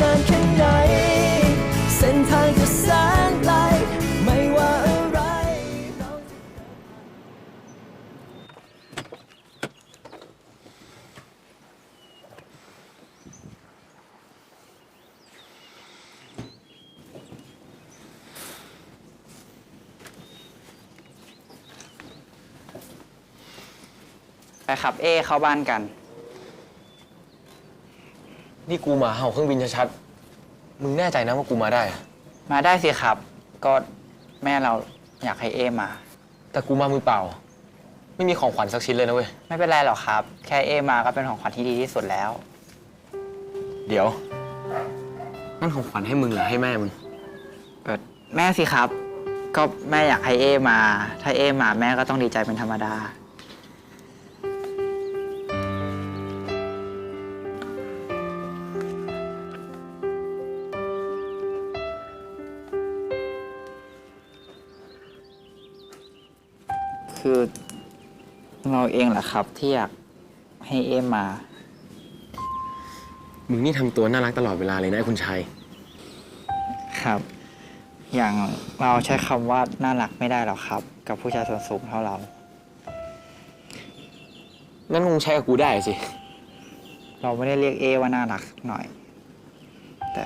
นานแค่ไหน เส้นทางจะแสนไกลไม่ว่าอะไรเราจะไปขับเอเข้าบ้านกัน นี่กูมาเห่าเครื่องบินชัดๆ มึงแน่ใจนะว่ากูมาได้อะมาได้สิครับ ก็แม่เราอยากให้เอมา แต่กูมามือเปล่า ไม่มีของขวัญสักชิ้นเลยนะเว้ย ไม่เป็นไรหรอกครับ แค่เอมาก็เป็นของขวัญที่ดีที่สุดแล้ว เดี๋ยว นั่นของขวัญให้มึงเหรอให้แม่มึง เออแม่สิครับ ก็แม่อยากให้เอมา ถ้าเอมาแม่ก็ต้องดีใจเป็นธรรมดา คือเราเองแหละครับที่อยากให้เอมา มึงนี่ทำตัวน่ารักตลอดเวลาเลยนะไอ้คุณชัย ครับ อย่างเราใช้คำว่าน่ารักไม่ได้หรอกครับ กับผู้ชายส่วนสูงเท่าเรางั้นคงใช้กับกูได้สิ เราไม่ได้เรียกเอว่าน่ารักหน่อย แต่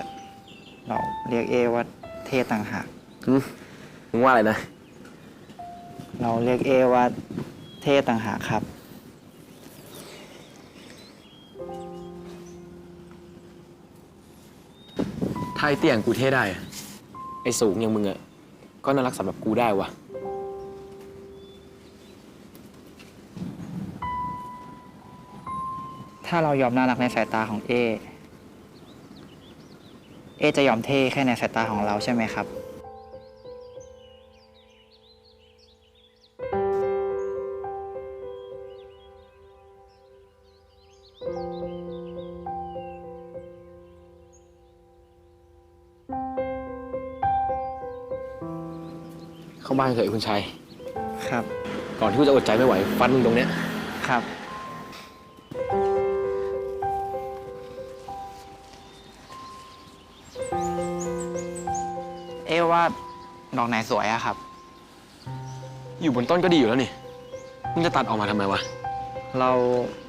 เราเรียกเอว่าเท่ต่างหากหึมึงว่าอะไรนะ เราเรียกเอว่าเท่ต่างหากครับ ถ้าไอ้เตี้ยอย่างกูเท่ได้อะไอ้สูงอย่างมึงอะก็น่ารักสำหรับกูได้วะถ้าเรายอมน่ารักในสายตาของเอ เอจะยอมเท่แค่ในสายตาของเราใช่ไหมครับ บ้านเถอะไอ้คุณชัย ครับ ก่อนที่กูจะอดใจไม่ไหว ฟันมึงตรงเนี้ย ครับ เอว่าดอกไหนสวยอะครับ อยู่บนต้นก็ดีอยู่แล้วนี่ มึงจะตัดออกมาทำไมวะ เรา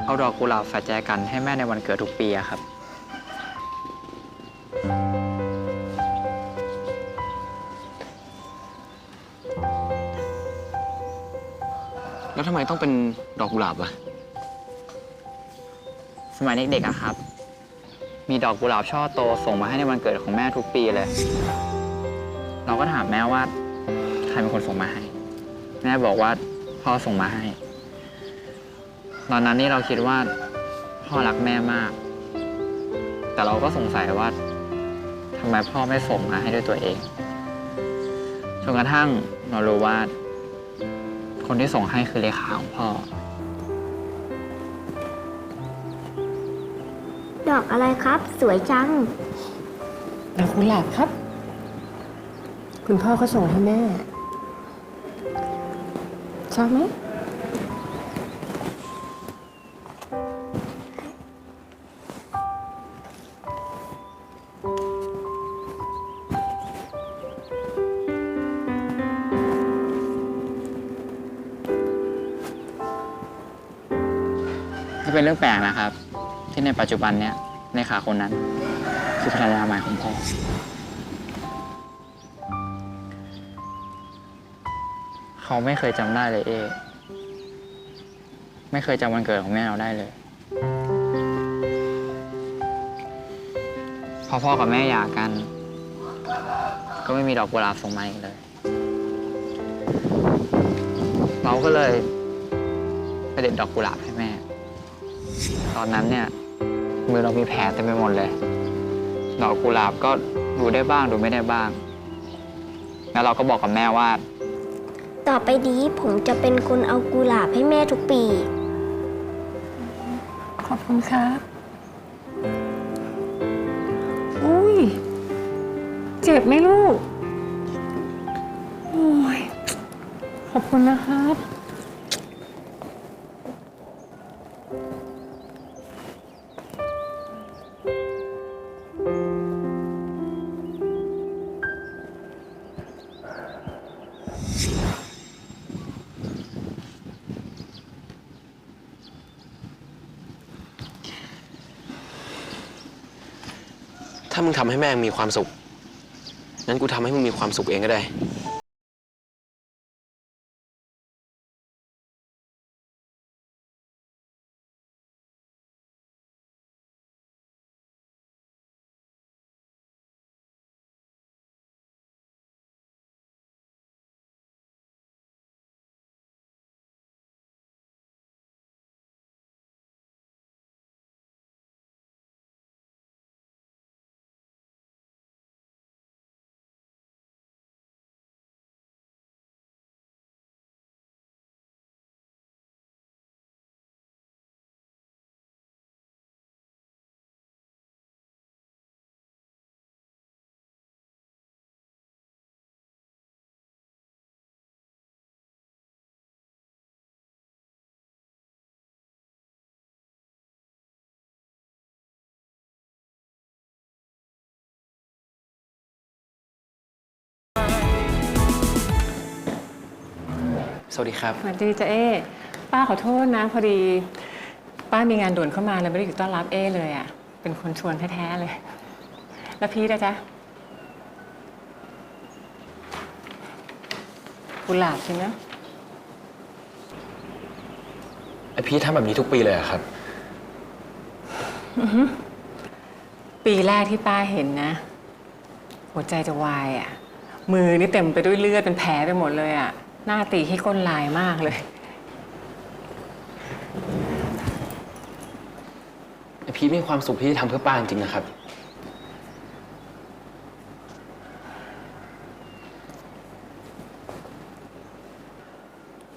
เอาดอกกุหลาบใส่ใจกันให้แม่ในวันเกิดทุกปีอะครับ แล้วทำไมต้องเป็นดอกกุหลาบวะสมัยเด็กๆอะครับ มีดอกกุหลาบช่อโตส่งมาให้ในวันเกิดของแม่ทุกปีเลย เราก็ถามแม่ว่าใครเป็นคนส่งมาให้ แม่บอกว่าพ่อส่งมาให้ ตอนนั้นนี่เราคิดว่าพ่อรักแม่มาก แต่เราก็สงสัยว่าทำไมพ่อไม่ส่งมาให้ด้วยตัวเองจนกระทั่งเรารู้ว่า คนที่ส่งให้คือเลขาของพ่อ ดอกอะไรครับ สวยจัง ดอกกุหลาบครับ คุณพ่อก็ส่งให้แม่ชอบไหม ไม่เป็นเรื่องแปลกนะครับ ที่ในปัจจุบันเนี้ยเลขาคนนั้น คือภรรยาใหม่ของพ่อ เขาไม่เคยจำได้เลยเอ ไม่เคยจำวันเกิดของแม่เราได้เลยพอพ่อกับแม่หย่ากัน ก็ไม่มีดอกกุหลาบส่งมาอีกเลย เราก็เลยไปเด็ดดอกกุหลาบให้แม่ ตอนนั้นเนี่ยมือเรามีแผลเต็มไปหมดเลย ดอกกุหลาบก็ดูได้บ้างดูไม่ได้บ้าง แล้วเราก็บอกกับแม่ว่า ต่อไปนี้ผมจะเป็นคนเอากุหลาบให้แม่ทุกปี ขอบคุณครับ อุ้ย เจ็บไหมลูก โอ้ย ขอบคุณนะครับ ถ้ามึงทำให้แม่มีความสุข งั้นกูทำให้มึงมีความสุขเองก็ได้ สวัสดีครับ สวัสดีจ้ะเอ้ป้าขอโทษนะพอดี ป้ามีงานด่วนเข้ามาเลยไม่ได้อยู่ต้อนรับเอ้เลยอะ เป็นคนชวนแท้ๆเลย แล้วพีทอะจ๊ะกุหลาบใช่ไหมไอพี่ทำแบบนี้ทุกปีเลยเหรอครับ ปีแรกที่ป้าเห็นนะ หัวใจจะวายอะ มือนี่เต็มไปด้วยเลือดเป็นแผลไปหมดเลยอะ หน้าตีให้ก้นลายมากเลยไอพี่มีความสุขที่ทำเพื่อป้าจริงๆนะครับ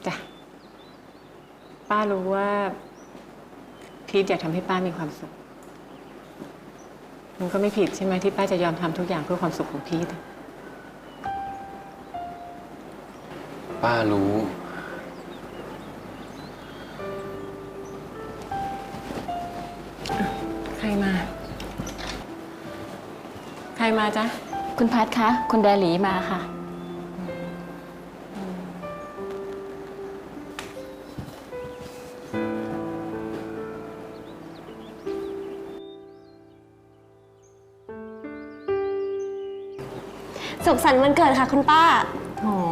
จ้ะ ป้ารู้ว่า พีทอยากทำให้ป้ามีความสุข มันก็ไม่ผิดใช่ไหมที่ป้าจะยอมทำทุกอย่างเพื่อความสุขของพีท ป้ารู้ ใครมา ใครมาจ๊ะ คุณพัดคะ คุณแดหลีมาค่ะ สุขสันต์วันเกิดค่ะ คุณป้าโอ้ป้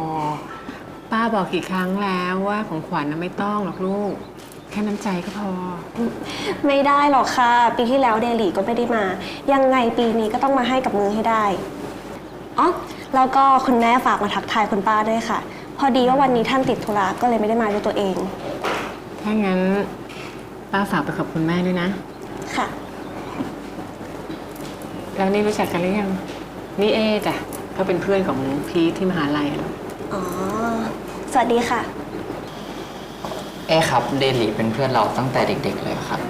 าบอกกี่ครั้งแล้วว่าของขวัญน่ะไม่ต้องหรอกลูก แค่น้ำใจก็พอ ไม่ได้หรอกค่ะ ปีที่แล้วเดลี่ก็ไม่ได้มา ยังไงปีนี้ก็ต้องมาให้กับมือให้ได้อ๋อแล้วก็คุณแม่ฝากมาทักทายคุณป้าด้วยค่ะ พอดีว่าวันนี้ท่านติดธุระก็เลยไม่ได้มาด้วยตัวเอง ถ้างั้นป้าฝากไปขอบคุณแม่ด้วยนะ ค่ะ แล้วนี่รู้จักกันหรือยัง นี่เอจ้ะเขาเป็นเพื่อนของพีทที่มหาลัยอะ อ๋อ สวัสดีค่ะ เอ้ครับ เดลี่เป็นเพื่อนเราตั้งแต่เด็ก ๆ เลยครับ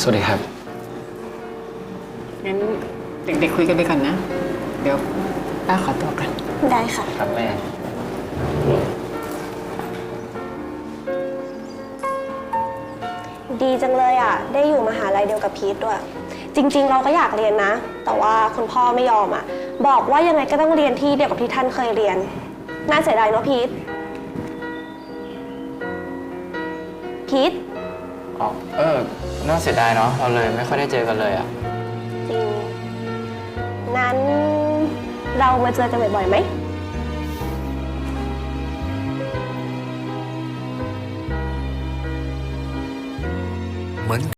สวัสดีครับ งั้นเด็กๆคุยกันไปก่อนนะ เดี๋ยวป้าขอตัวกันได้ค่ะ ครับแม่ ดีจังเลยอะ ได้อยู่มหาลัยเดียวกับพีทด้วย จริง ๆ เราก็อยากเรียนนะ แต่ว่าคุณพ่อไม่ยอมอะ บอกว่ายังไงก็ต้องเรียนที่เดียวกับที่ท่านเคยเรียน น่าเสียดายเนาะพีทพีทอ๋อเออ น่าเสียดายเนาะเราเลยไม่ค่อยได้เจอกันเลยอะจริง นั้นเรามาเจอกันบ่อยๆไหม เหมือน